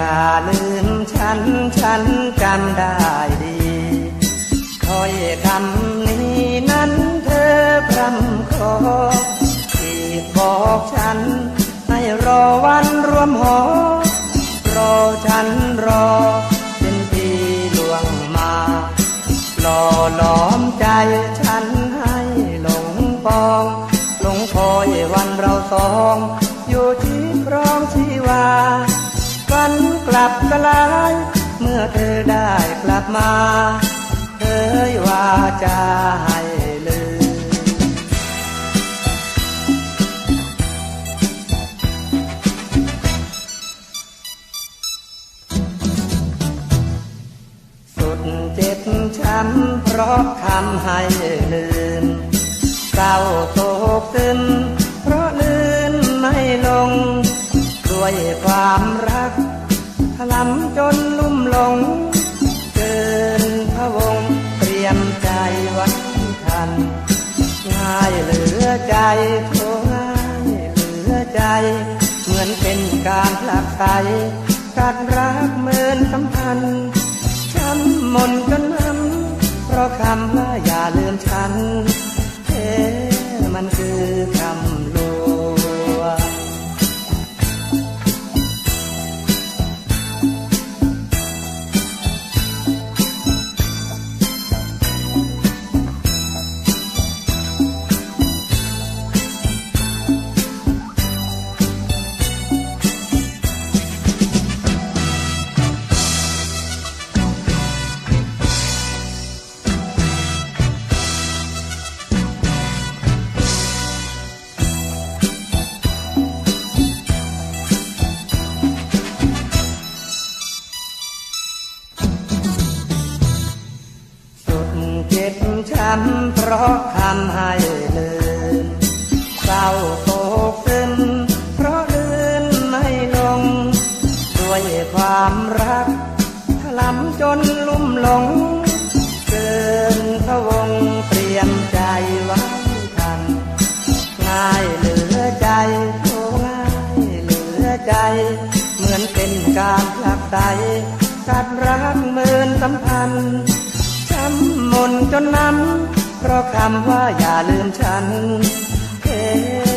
อย่าลืมฉัน ฉันจำได้ดีถ้อยคำนี้นั้นเธอพรำขอที่บอกฉัน ให้รอวันรวมหอ รอฉันรอ เป็นปีลวงมาหล่อหลอมใจฉันให้หลงปอง หลงคอยวันเราสอง อยู่ที่ครองชีวา ลับกลาย เมื่อเธอได้กลับมาเธอยว่าจะให้ลืมสุดเจ็บช้ำเพราะคำให้ลืมเศร้าโศกซึมเพราะลืมไม่ลง ด้วยความรัก ถลำจนลุ่มหลง เกินพระวงเตรียมใจไว้ทัน ง่ายเหลือใจโทง่ายเหลือใจ เหมือนเป็นการผลักไสการรักเหมือนสัมพันธ์ช้ำมนจนน้ำเพราะคำว่าอย่าลืมฉัน เอ๊มันคือคำ ช้ำเพราะคำให้ลืมเศร้าโศกซึมเพราะลืมไม่ลง ด้วยความรักถลำจนลุ่มหลงเกินพะวงเตรียมใจไว้ทันง่ายเหลือใจโทง่ายเหลือใจ เหมือนเป็นการผลักไสการรักเหมือนสัมพันธ์ช้ำมนจนน้าำว่าอย่าลืมฉันเฮ้